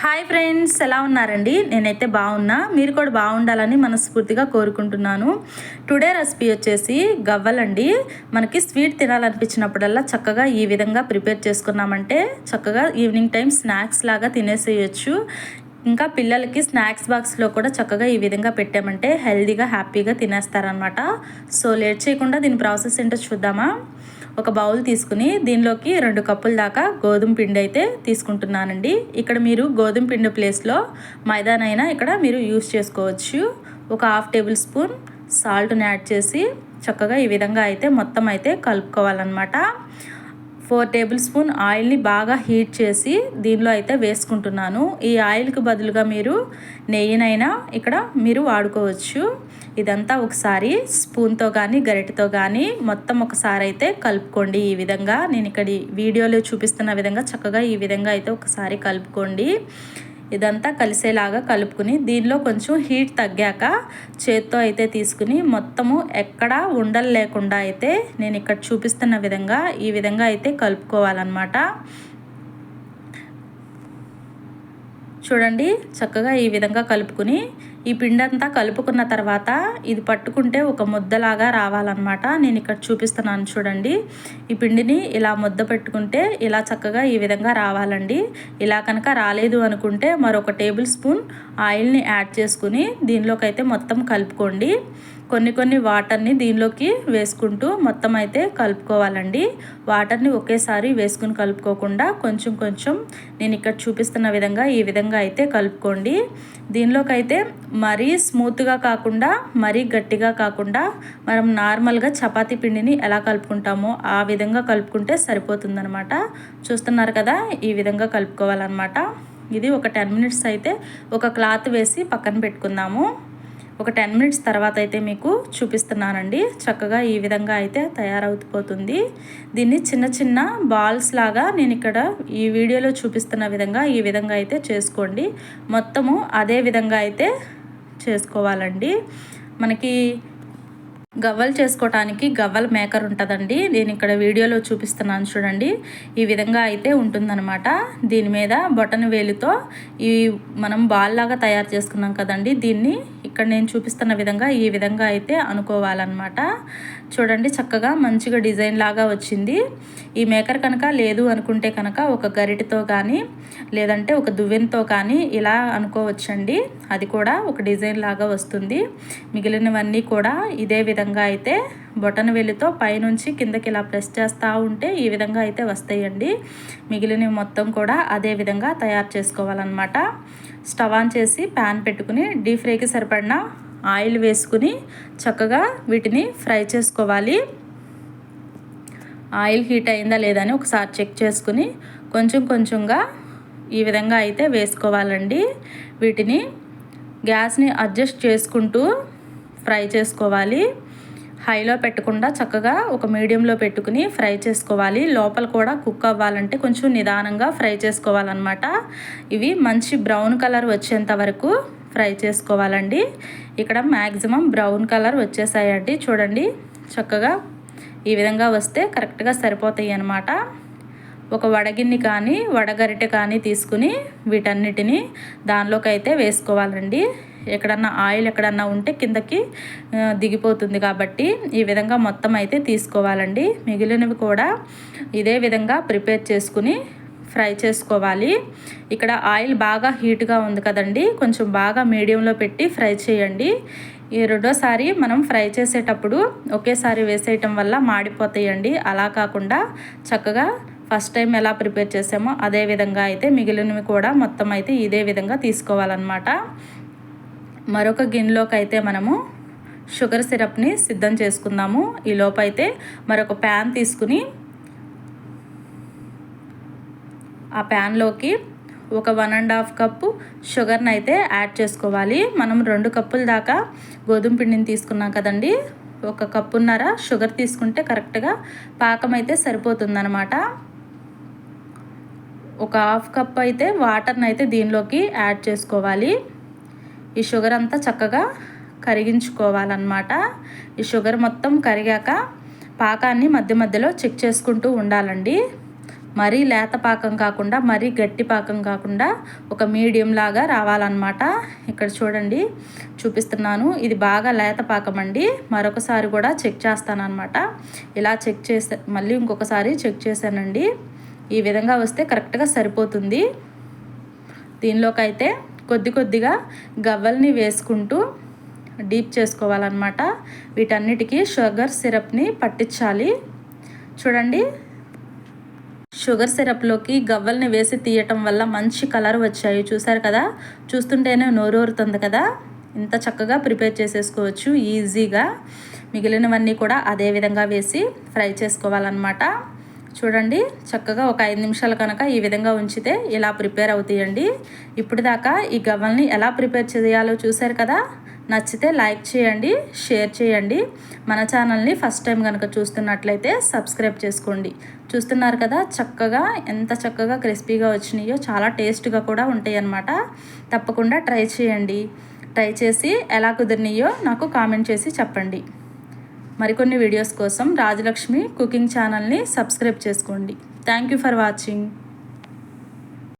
Hi friends ఎలా ఉన్నారండి? నేనైతే బాగున్నా. మీరు కూడా బాగుండాలని మనస్ఫూర్తిగా కోరుకుంటున్నాను. టుడే రెసిపీ వచ్చేసి గవ్వలండి. మనకి స్వీట్ తినాలనిపించినప్పుడల్లా చక్కగా ఈ విధంగా ప్రిపేర్ చేసుకున్నామంటే చక్కగా ఈవినింగ్ టైం స్నాక్స్ లాగా తినేసేయచ్చు. ఇంకా పిల్లలకి స్నాక్స్ బాక్స్లో కూడా చక్కగా ఈ విధంగా పెట్టామంటే హెల్దీగా హ్యాపీగా తినేస్తారనమాట సో లేట్ చేయకుండా దీని ప్రాసెస్ ఏంటో చూద్దామా? ఒక బౌల్ తీసుకుని దీనిలోకి రెండు కప్పుల దాకా గోధుమ పిండి అయితే తీసుకుంటున్నానండి. ఇక్కడ మీరు గోధుమ పిండి ప్లేస్లో మైదానైనా ఇక్కడ మీరు యూస్ చేసుకోవచ్చు. ఒక హాఫ్ టేబుల్ స్పూన్ సాల్ట్ని యాడ్ చేసి చక్కగా ఈ విధంగా అయితే మొత్తం అయితే కలుపుకోవాలన్నమాట. ఫోర్ టేబుల్ స్పూన్ ఆయిల్ని బాగా హీట్ చేసి దీనిలో అయితే వేసుకుంటున్నాను. ఈ ఆయిల్కి బదులుగా మీరు నెయ్యినైనా ఇక్కడ మీరు వాడుకోవచ్చు. ఇదంతా ఒకసారి స్పూన్తో కానీ గరిటతో కానీ మొత్తం ఒకసారి అయితే కలుపుకోండి ఈ విధంగా. నేను ఇక్కడ వీడియోలో చూపిస్తున్న విధంగా చక్కగా ఈ విధంగా అయితే ఒకసారి కలుపుకోండి. ఇదంతా కలిసేలాగా కలుపుకుని దీనిలో కొంచెం హీట్ తగ్గాక చేత్తో అయితే తీసుకుని మొత్తము ఎక్కడా ఉండలు లేకుండా అయితే నేను ఇక్కడ చూపిస్తున్న విధంగా ఈ విధంగా అయితే కలుపుకోవాలన్నమాట. చూడండి చక్కగా ఈ విధంగా కలుపుకుని ఈ పిండి అంతా కలుపుకున్న తర్వాత ఇది పట్టుకుంటే ఒక ముద్దలాగా రావాలన్నమాట. నేను ఇక్కడ చూపిస్తున్నాను చూడండి. ఈ పిండిని ఇలా ముద్ద పెట్టుకుంటే ఇలా చక్కగా ఈ విధంగా రావాలండి. ఇలా కనుక రాలేదు అనుకుంటే మరొక టేబుల్ స్పూన్ ఆయిల్ని యాడ్ చేసుకుని దీనిలోకి అయితే మొత్తం కలుపుకోండి. కొన్ని కొన్ని వాటర్ని దీనిలోకి వేసుకుంటూ మొత్తం అయితే కలుపుకోవాలండి. వాటర్ని ఒకేసారి వేసుకుని కలుపుకోకుండా కొంచెం కొంచెం నేను ఇక్కడ చూపిస్తున్న విధంగా ఈ విధంగా అయితే కలుపుకోండి. దీనిలోకి అయితే మరీ స్మూత్గా కాకుండా మరీ గట్టిగా కాకుండా మనం నార్మల్గా చపాతీ పిండిని ఎలా కలుపుకుంటామో ఆ విధంగా కలుపుకుంటే సరిపోతుందనమాట చూస్తున్నారు కదా ఈ విధంగా కలుపుకోవాలన్నమాట. ఇది ఒక టెన్ మినిట్స్ అయితే ఒక క్లాత్ వేసి పక్కన పెట్టుకుందాము. ఒక టెన్ మినిట్స్ తర్వాత అయితే మీకు చూపిస్తున్నానండి. చక్కగా ఈ విధంగా అయితే తయారవుతుపోతుంది దీన్ని చిన్న చిన్న బాల్స్ లాగా నేను ఇక్కడ ఈ వీడియోలో చూపిస్తున్న విధంగా ఈ విధంగా అయితే చేసుకోండి. మొత్తము అదే విధంగా అయితే చేసుకోవాలండి. మనకి గవ్వలు చేసుకోవటానికి గవ్వల మేకర్ ఉంటుందండి. నేను ఇక్కడ వీడియోలో చూపిస్తున్నాను చూడండి. ఈ విధంగా అయితే ఉంటుందన్నమాట. దీని మీద బొటన వేలుతో ఈ మనం బాల్ లాగా తయారు చేసుకున్నాం కదండి. దీన్ని ఇక్కడ నేను చూపిస్తున్న విధంగా ఈ విధంగా అయితే అనుకోవాలన్నమాట. చూడండి చక్కగా మంచిగా డిజైన్ లాగా వచ్చింది. ఈ మేకర్ కనుక లేదు అనుకుంటే కనుక ఒక గరిటతో కానీ లేదంటే ఒక దువ్వెనతో కానీ ఇలా అనుకోవచ్చండి. అది కూడా ఒక డిజైన్ లాగా వస్తుంది. మిగిలినవన్నీ కూడా ఇదే విధంగా అయితే బొటన వెలితో పైనుంచి కిందకి ఇలా ప్రెస్ చేస్తూ ఉంటే ఈ విధంగా అయితే వస్తాయండి. మిగిలినవి మొత్తం కూడా అదే విధంగా తయారు చేసుకోవాలన్నమాట. స్టవ్ ఆన్ చేసి ప్యాన్ పెట్టుకుని డీప్ ఫ్రైకి సరిపడిన ఆయిల్ వేసుకుని చక్కగా వీటిని ఫ్రై చేసుకోవాలి. ఆయిల్ హీట్ అయిందా లేదా అని ఒకసారి చెక్ చేసుకుని కొంచెం కొంచెంగా ఈ విధంగా అయితే వేసుకోవాలండి. వీటిని గ్యాస్ని అడ్జస్ట్ చేసుకుంటూ ఫ్రై చేసుకోవాలి. హైలో పెట్టకుండా చక్కగా ఒక మీడియంలో పెట్టుకుని ఫ్రై చేసుకోవాలి. లోపల కూడా కుక్ అవ్వాలంటే కొంచెం నిదానంగా ఫ్రై చేసుకోవాలన్నమాట. ఇవి మంచి బ్రౌన్ కలర్ వచ్చేంత వరకు ఫ్రై చేసుకోవాలండి. ఇక్కడ మ్యాక్సిమం బ్రౌన్ కలర్ వచ్చేసాయండి. చూడండి చక్కగా ఈ విధంగా వస్తే కరెక్ట్గా సరిపోతాయి అన్నమాట. ఒక వడగిన్ని కానీ వడగరిటె కానీ తీసుకుని వీటన్నిటిని దానిలోకి అయితే వేసుకోవాలండి. ఎక్కడన్నా ఆయిల్ ఎక్కడన్నా ఉంటే కిందకి దిగిపోతుంది కాబట్టి ఈ విధంగా మొత్తం అయితే తీసుకోవాలండి. మిగిలినవి కూడా ఇదే విధంగా ప్రిపేర్ చేసుకుని ఫ్రై చేసుకోవాలి. ఇక్కడ ఆయిల్ బాగా హీట్గా ఉంది కదండి. కొంచెం బాగా మీడియంలో పెట్టి ఫ్రై చేయండి. ఈ రెండోసారి మనం ఫ్రై చేసేటప్పుడు ఒకేసారి వేసేయటం వల్ల మాడిపోతాయండి. అలా కాకుండా చక్కగా ఫస్ట్ టైం ఎలా ప్రిపేర్ చేసామో అదే విధంగా అయితే మిగిలినవి కూడా మొత్తం అయితే ఇదే విధంగా తీసుకోవాలన్నమాట. మరొక గిన్నెలోకి అయితే మనము షుగర్ సిరప్ని సిద్ధం చేసుకుందాము. ఈ లోపైతే మరొక ప్యాన్ తీసుకుని ఆ ప్యాన్లోకి ఒక వన్ అండ్ హాఫ్ కప్పు షుగర్ని అయితే యాడ్ చేసుకోవాలి. మనం రెండు కప్పుల దాకా గోధుమ పిండిని తీసుకున్నాం కదండి. ఒక కప్పున్నర షుగర్ తీసుకుంటే కరెక్ట్గా పాకం అయితే సరిపోతుందనమాట ఒక హాఫ్ కప్ అయితే వాటర్ని అయితే దీనిలోకి యాడ్ చేసుకోవాలి. ఈ షుగర్ అంతా చక్కగా కరిగించుకోవాలన్నమాట. ఈ షుగర్ మొత్తం కరిగాక పాకాన్ని మధ్య మధ్యలో చెక్ చేసుకుంటూ ఉండాలండి. మరీ లేత పాకం కాకుండా మరీ గట్టి పాకం కాకుండా ఒక మీడియం లాగా రావాలన్నమాట. ఇక్కడ చూడండి చూపిస్తున్నాను. ఇది బాగా లేత పాకం అండి మరొకసారి కూడా చెక్ చేస్తానమాట ఇలా చెక్ చేస్తే మళ్ళీ ఇంకొకసారి చెక్ చేశానండి. ఈ విధంగా వస్తే కరెక్ట్గా సరిపోతుంది. దీనిలోకి అయితే కొద్ది కొద్దిగా గవ్వల్ని వేసుకుంటూ డీప్ చేసుకోవాలన్నమాట. వీటన్నిటికీ షుగర్ సిరప్ని పట్టించాలి. చూడండి. షుగర్ సిరప్లోకి గవ్వల్ని వేసి తీయటం వల్ల మంచి కలర్ వచ్చాయి. చూసారు కదా? చూస్తుంటేనే నోరూరుతుంది కదా? ఇంత చక్కగా ప్రిపేర్ చేసేసుకోవచ్చు ఈజీగా. మిగిలినవన్నీ కూడా అదే విధంగా వేసి ఫ్రై చేసుకోవాలన్నమాట. చూడండి చక్కగా ఒక ఐదు నిమిషాలు కనుక ఈ విధంగా ఉంచితే ఇలా ప్రిపేర్ అవుతాయండి. ఇప్పటిదాకా ఈ గవ్వల్ని ఎలా ప్రిపేర్ చేయాలో చూశారు కదా? నచ్చితే లైక్ చేయండి షేర్ చేయండి. మన ఛానల్ని ఫస్ట్ టైం కనుక చూస్తున్నట్లయితే సబ్స్క్రైబ్ చేసుకోండి. చూస్తున్నారు కదా చక్కగా ఎంత చక్కగా క్రిస్పీగా వచ్చినాయో చాలా టేస్ట్గా కూడా ఉంటాయి అన్నమాట తప్పకుండా ట్రై చేయండి. ట్రై చేసి ఎలా కుదిరినాయో నాకు కామెంట్ చేసి చెప్పండి. మరికొన్ని వీడియోస్ కోసం రాజలక్ష్మి కుకింగ్ ఛానల్ని సబ్స్క్రైబ్ చేసుకోండి. Thank you for watching